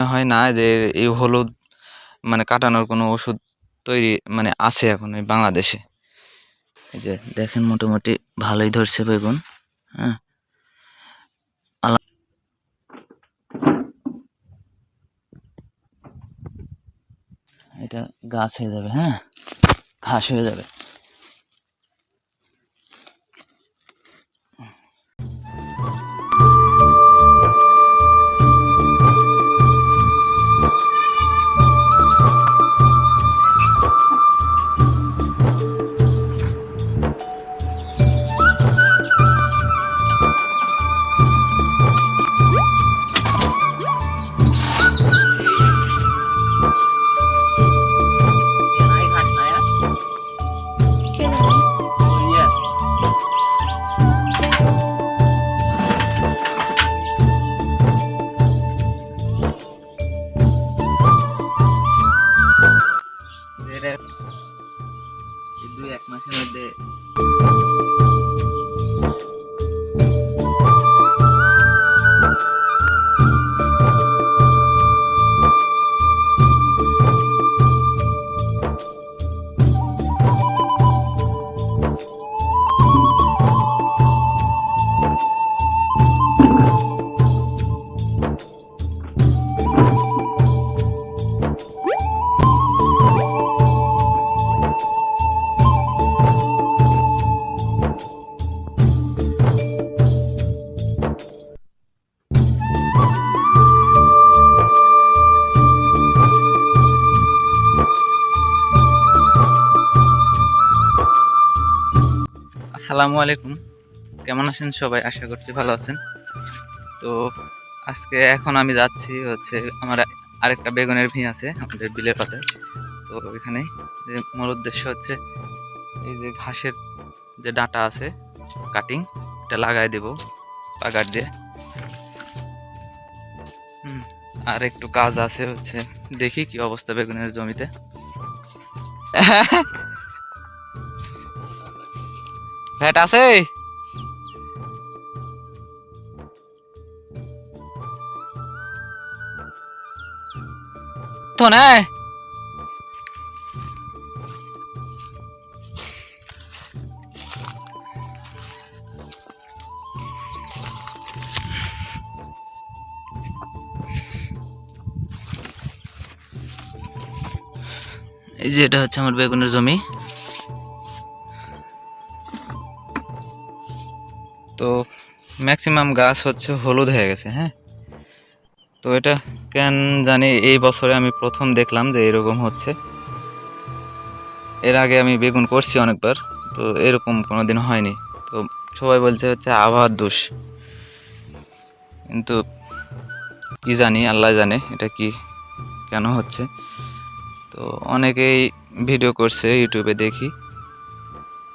হয় না যে এই হলুদ মানে কাটানোর কোনো ওষুধ তৈরি মানে আছে এখন এই বাংলাদেশে। এই যে দেখেন মোটামুটি ভালোই ধরছে বেগুন হ্যাঁ। এটা গাছ হয়ে যাবে হ্যাঁ। ঘাস হয়ে যাবে। আসসালামু আলাইকুম। কেমন আছেন সবাই? আশা করছি ভালো আছেন। তো আজকে এখন আমি যাচ্ছি হচ্ছে আমার আরেকটা বেগুনের ভি আছে, আমাদের বিলের পাতায় তো এখানে যে মূল উদ্দেশ্য হচ্ছে এই যে ঘাসের যে ডাঁটা আছে কাটিং এটা লাগাই দেব পাগার দিয়ে। আর একটু কাজ আছে হচ্ছে, দেখি কি অবস্থা বেগুনের জমিতে। ভ্যাট আছে তো না এই যে এটা হচ্ছে আমার বেগুনের জমি তো ম্যাক্সিমাম গাছ হচ্ছে হলুদ হয়ে গেছে হ্যাঁ? তো এটা কেন জানি এই বছরে আমি প্রথম দেখলাম যে এরকম হচ্ছে। এর আগে আমি বেগুন করছি অনেকবার, তো এরকম কোনো দিন হয়নি। তো সবাই বলছে হচ্ছে আবহাওয়ার দোষ। কিন্তু কি জানি, আল্লাহ জানে এটা কি, কেন হচ্ছে। তো অনেকেই ভিডিও করছে, ইউটিউবে দেখি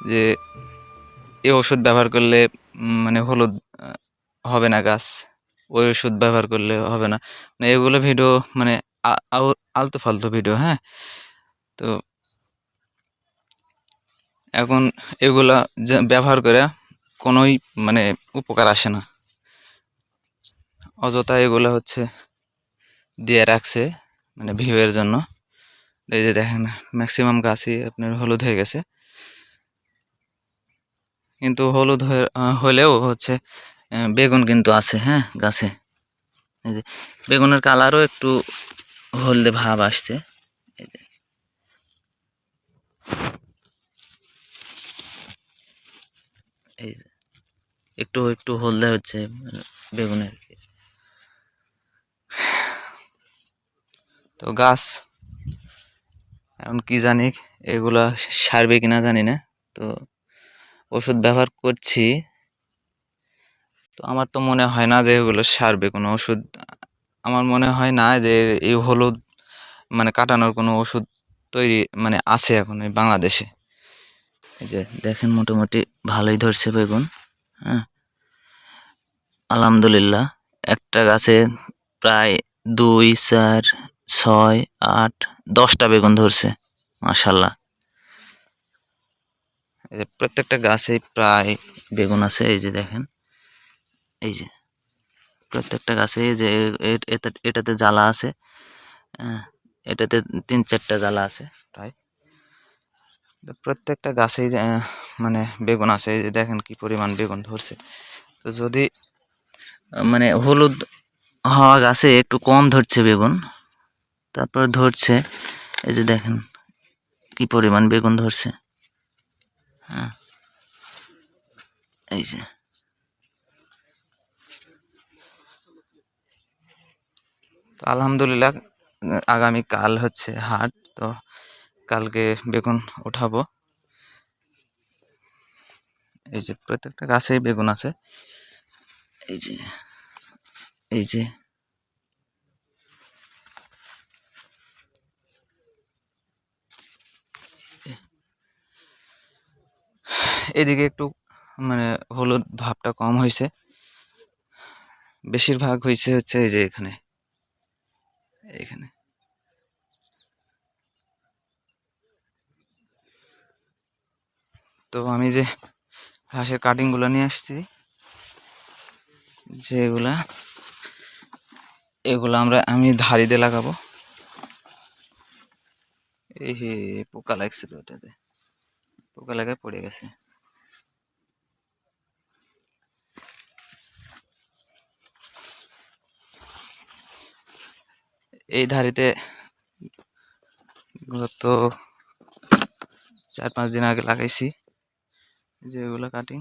যে এই ওষুধ ব্যবহার করলে মানে হলুদ হবে না গাছ। ওই ওষুধ ব্যবহার করলে হবে না। মানে এগুলো ভিডিও মানে আলতু ফালতু ভিডিও হ্যাঁ? তো এখন এগুলা ব্যবহার করে কোনোই মানে উপকার আসে না। অযথা এগুলো হচ্ছে দিয়ে রাখছে মানে ভিউয়ের জন্য। এই যে দেখেন ম্যাক্সিমাম গাছই আপনার হলুদ হয়ে গেছে। কিন্তু হলুদ হলেও হচ্ছে বেগুন কিন্তু আছে হ্যাঁ গাছে। এই যে, বেগুনের কালারও একটু হলদে ভাব আসছে। এই যে। এই যে, একটু একটু হলদে হচ্ছে, বেগুনের। তো গাছ, এখন কি জানি, এগুলা সারবে কিনা জানি না, তো ওষুধ ব্যবহার করছি। তো আমার তো মনে হয় না যে এগুলো সারবে কোনো ওষুধ। আমার মনে হয় না যে এই হলুদ মানে কাটানোর কোনো ওষুধ তৈরি মানে আছে এখন এই বাংলাদেশে। এই যে দেখেন মোটামুটি ভালোই ধরছে বেগুন হ্যাঁ। আলহামদুলিল্লাহ, একটা গাছে প্রায় দুই, চার, ছয়, আট, দশটা বেগুন ধরছে মাশাল্লাহ এই যে প্রত্যেকটা গাছে প্রায় বেগুন আছে এই যে দেখেন। এই যে প্রত্যেকটা গাছে যে এটাতে জ্বালা আছে হ্যাঁ, এটাতে তিন চারটা জ্বালা আছে প্রায়। প্রত্যেকটা গাছেই মানে বেগুন আছে এই যে দেখেন কি পরিমাণ বেগুন ধরছে। তো যদি মানে হলুদ হওয়া গাছে একটু কম ধরছে বেগুন তারপর ধরছে এই যে দেখেন কি পরিমাণ বেগুন ধরছে। হ্যাঁ। এই যে। তো আলহামদুলিল্লাহ, আগামী কাল হচ্ছে হাট, তো কালকে বেগুন উঠাবো। এই যে প্রত্যেকটা গাছেই বেগুন আছে। এই যে এই যে। এদিকে একটু মানে হলুদ ভাবটা কম হয়েছে। বেশিরভাগ হয়েছে হচ্ছে এই যে এখানে। এখানে তো আমি যে ঘাসের কাটিংগুলো নিয়ে আসছি, যেগুলা, এগুলো আমরা, আমি ধারিতে লাগাবো। এই পোকা লাগছে তো ওটাতে। পোকা লাগায় পড়ে গেছে। এই ধারিতে গত চার পাঁচ দিন আগে লাগাইছি যে এগুলো কাটিং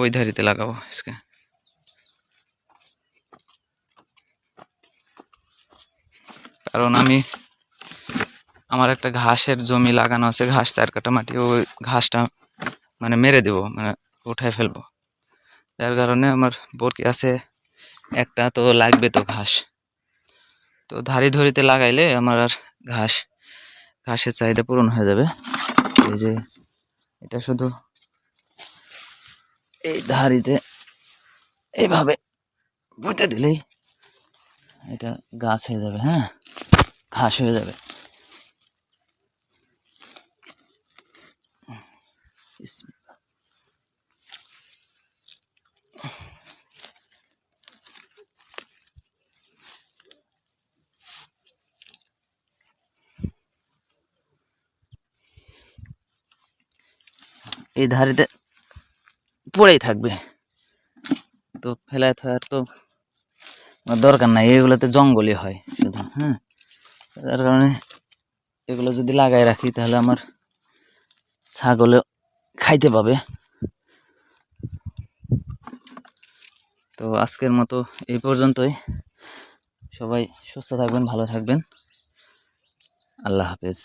ওই ধারিতে লাগাবো আজকে। কারণ আমি, আমার একটা ঘাসের জমি লাগানো আছে, ঘাস চার কাটা মাটি, ওই ঘাসটা মানে মেরে দেবো মানে উঠায় ফেলব। যার কারণে আমার বরকি আছে একটা, তো লাগবে তো ঘাস। তো ধারি ধরিতে লাগাইলে আমার আর ঘাস, ঘাসের চাহিদা পূরণ হয়ে যাবে। এই যে, এটা শুধু এই ধারিতে এইভাবে পুঁতে দিলেই এটা গাছ হয়ে যাবে হ্যাঁ? ঘাস হয়ে যাবে। এই ধারেতে পড়েই থাকবে। তো ফেলায় থাকার তো দরকার নাই, এগুলোতে জঙ্গলই হয় শুধু হ্যাঁ? তার কারণে এগুলো যদি লাগাই রাখি তাহলে আমার ছাগলে খাইতে পাবে। তো আজকের মতো এই পর্যন্তই। সবাই সুস্থ থাকবেন, ভালো থাকবেন। আল্লাহ হাফেজ।